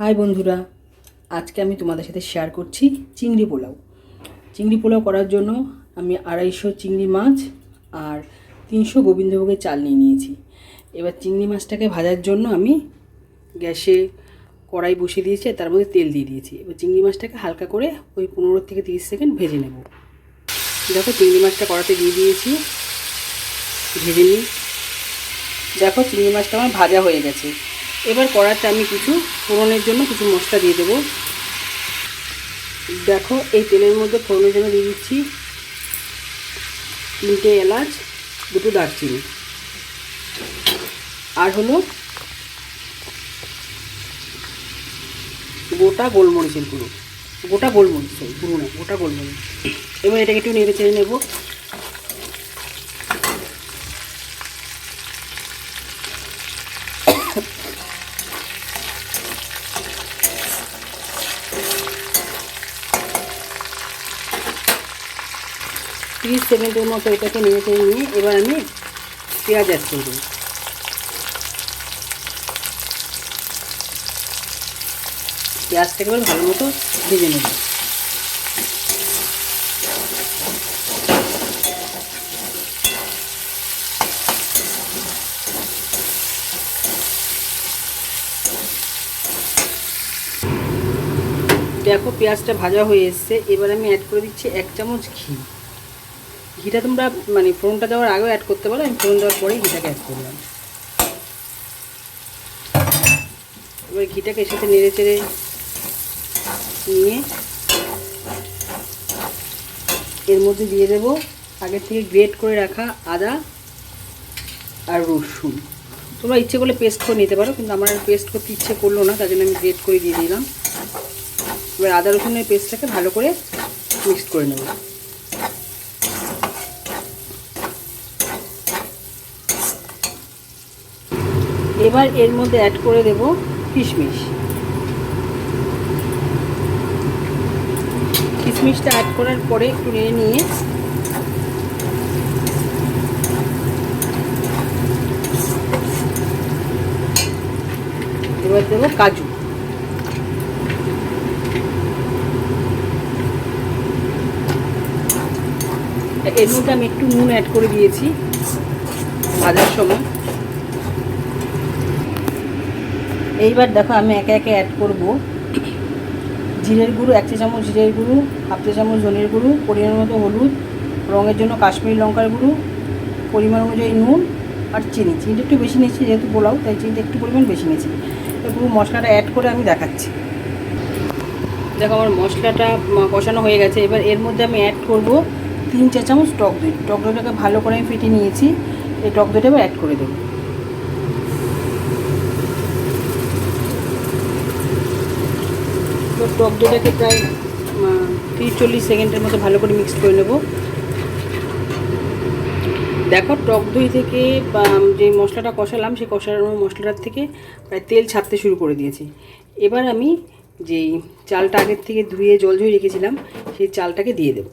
High বন্ধুরা, আজকে আমি তোমাদের সাথে শেয়ার করছি চিংড়ি পোলাও। চিংড়ি পোলাও করার জন্য আমি আড়াইশো চিংড়ি মাছ আর তিনশো গোবিন্দভোগের চাল নিয়ে নিয়েছি। এবার চিংড়ি মাছটাকে ভাজার জন্য আমি গ্যাসে কড়াই বসিয়ে দিয়েছি তার মধ্যে তেল দিয়ে দিয়েছি। এবার চিংড়ি মাছটাকে হালকা করে ওই পনেরো থেকে তিরিশ সেকেন্ড ভেজে নেব। দেখো চিংড়ি মাছটা কড়াতে দিয়ে দিয়েছি, ভেজে নিই। দেখো চিংড়ি মাছটা আমার ভাজা হয়ে গেছে। এবার কড়াতে আমি কিছু ফোড়নের জন্য কিছু মশলা দিয়ে দেবো। দেখো এই তেলের মধ্যে ফোড়নের জন্য দিয়ে দিচ্ছি তিনটে এলাচ দুটো দারচিনি। আর হলো গোটা গোলমরিচের গুঁড়ো। গোটা গোলমরিচ sorry, গুঁড়ো না গোটা গোলমরিচ। এবার এটাকে একটু নেড়ে চেড়ে নেব। তিরিশ সেকেন্ডের মতো এটাকে নেড়ে চেড়ে নিয়ে এবার আমি পেঁয়াজ অ্যাড করে দেবো। পেঁয়াজটাকে এবার ভালো মতো ভেজে নেব। দেখো পেঁয়াজটা ভাজা হয়ে এসছে। এবার আমি অ্যাড করে দিচ্ছি এক চামচ ঘি। ঘিটা তোমরা মানে ফোড়নটা দেওয়ার আগেও অ্যাড করতে পারো, আমি ফোড়ন দেওয়ার পরেই ঘিটাকে অ্যাড করলাম। এবার ঘিটাকে এর সাথে নেড়ে চেড়ে নিয়ে এর মধ্যে দিয়ে দেব আগের থেকে গ্রেট করে রাখা আদা আর রসুন। তোমরা ইচ্ছে করলে পেস্ট করে নিতে পারো, কিন্তু আমার পেস্ট করতে ইচ্ছে করল না, তার জন্য আমি গ্রেট করে দিয়ে দিলাম। এবার আদা রসুনের পেস্টটাকে ভালো করে মিক্সড করে নেব। এবার এর মধ্যে অ্যাড করে দেব কিশমিশ। কিশমিশটা অ্যাড করার পরে একটু নিয়ে এবার দেবো কাজু। এর মধ্যে আমি একটু নুন অ্যাড করে দিয়েছি ভাজার সময়। এইবার দেখো আমি একে একে অ্যাড করব। জিরের গুঁড়ো, এক চা চামচ জিরের গুঁড়ো, হাফ চা চামচ ধনের গুঁড়ো, পরিমাণ মতো হলুদ, রঙের জন্য কাশ্মীরি লঙ্কার গুঁড়ো, পরিমাণ অনুযায়ী নুন আর চিনি। চিনিটা একটু বেশি নিয়েছি যেহেতু পোলাও, তাই চিনিটা একটু পরিমাণ বেশি নিয়েছি। তো পুরো মশলাটা অ্যাড করে আমি দেখাচ্ছি। দেখো আমার মশলাটা কষানো হয়ে গেছে। এবার এর মধ্যে আমি অ্যাড করব তিন চা চামচ টক দই। টক দইটাকে ভালো করে আমি ফেটে নিয়েছি। এই টক দইটা এবার অ্যাড করে দেবো তো টক দইটাকে প্রায় তিরিশ চল্লিশ সেকেন্ডের মতো ভালো করে মিক্স করে নেব। দেখো, টক দই থেকে যে মশলাটা কষালাম, সেই কষানো মশলাটার থেকে প্রায় তেল ছাড়তে শুরু করে দিয়েছি। এবার আমি যেই চালটা আগের থেকে ধুয়ে জল ধুয়ে রেখেছিলাম, সেই চালটাকে দিয়ে দেব।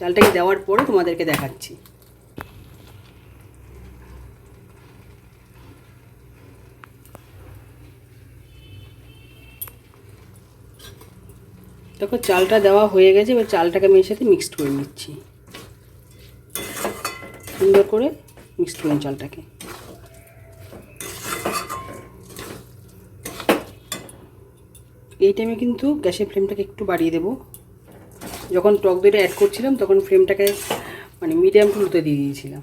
চালটাকে দেওয়ার পরে তোমাদেরকে দেখাচ্ছি। দেখো, চালটা দেওয়া হয়ে গেছে, এবার চালটাকে আমি এর সাথে মিক্সড করে নিচ্ছি। সুন্দর করে মিক্সড করুন চালটাকে। এই টাইমে কিন্তু গ্যাসের ফ্লেমটাকে একটু বাড়িয়ে দেবো। যখন টক দইটা অ্যাড করছিলাম, তখন ফ্লেমটাকে মানে মিডিয়াম টুলোতে দিয়ে দিয়েছিলাম।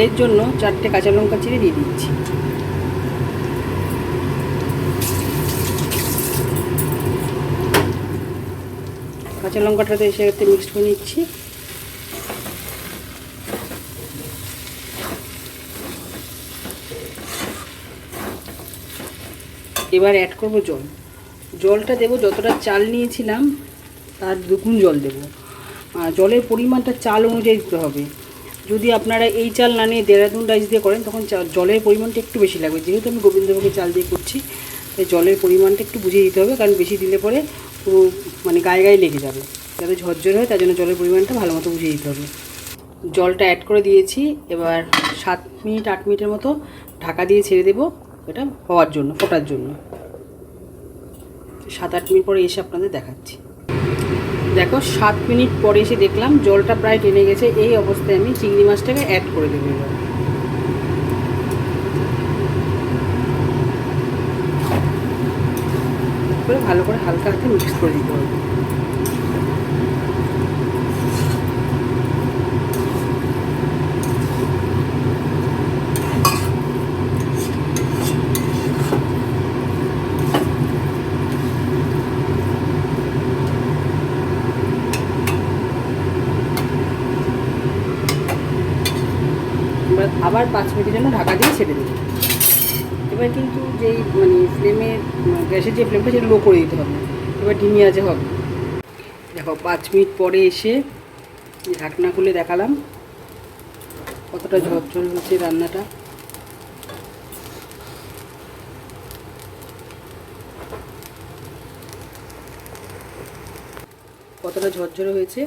ঝালের জন্য চারটে কাঁচা লঙ্কা চিড়ে দিয়ে দিচ্ছি। কাঁচা লঙ্কাটাতে এসে সাথে মিক্সড করে নিচ্ছি। এবার অ্যাড করব জল। জলটা দেবো, যতটা চাল নিয়েছিলাম, তার দুগুণ জল দেবো। জলের পরিমাণটা চাল অনুযায়ী দিতে হবে। যদি আপনারা এই চাল না নিয়ে দেরাদুন রাইস দিয়ে করেন, তখন জলের পরিমাণটা একটু বেশি লাগবে। যেহেতু আমি গোবিন্দভোগের চাল দিয়ে করছি, তাই জলের পরিমাণটা একটু বুঝিয়ে দিতে হবে, কারণ বেশি দিলে পরে পুরো মানে গায়ে গায়ে লেগে যাবে। যাতে ঝরঝর হয়, তার জন্য জলের পরিমাণটা ভালো মতো বুঝিয়ে দিতে হবে। জলটা অ্যাড করে দিয়েছি। এবার সাত মিনিট, আট মিনিটের মতো ঢাকা দিয়ে ছেড়ে দেবো, এটা হওয়ার জন্য, ফোটার জন্য। সাত, আট মিনিট পরে এসে আপনাদের দেখাচ্ছি। দেখো, সাত মিনিট পরে এসে দেখলাম জলটা প্রায় টেনে গেছে। এই অবস্থায় আমি চিংড়ি মাছটাকে অ্যাড করে দেবো করে ভালো করে হালকা হাতে মিক্স করে দিতে হবে এবার আবার পাঁচ মিনিটের জন্য ঢাকা দিয়ে ছেড়ে দেবো। এবার কিন্তু যেই মানে ফ্লেমের গ্যাসের যে ফ্লেমটা সেটা লো করে দিতে হবে। এবার ডিমি আজে হবে। দেখো, পাঁচ মিনিট পরে এসে ঢাকনা খুলে দেখালাম কতটা ঝরঝর হচ্ছে রান্নাটা। কতটা ঝরঝরে হয়েছে।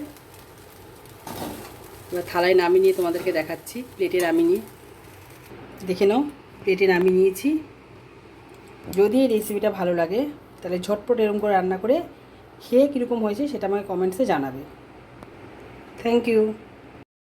এবার থালায় নামিয়ে নিয়ে তোমাদেরকে দেখাচ্ছি প্লেটে নামিয়ে নিয়ে। দেখে নাও প্লেটে নামিয়ে নিয়েছি। যদি এই রেসিপিটা ভালো লাগে, তাহলে ঝটপট এরম করে রান্না করে খেয়ে কীরকম হয়েছে সেটা আমাকে কমেন্টসে জানাবে। Thank you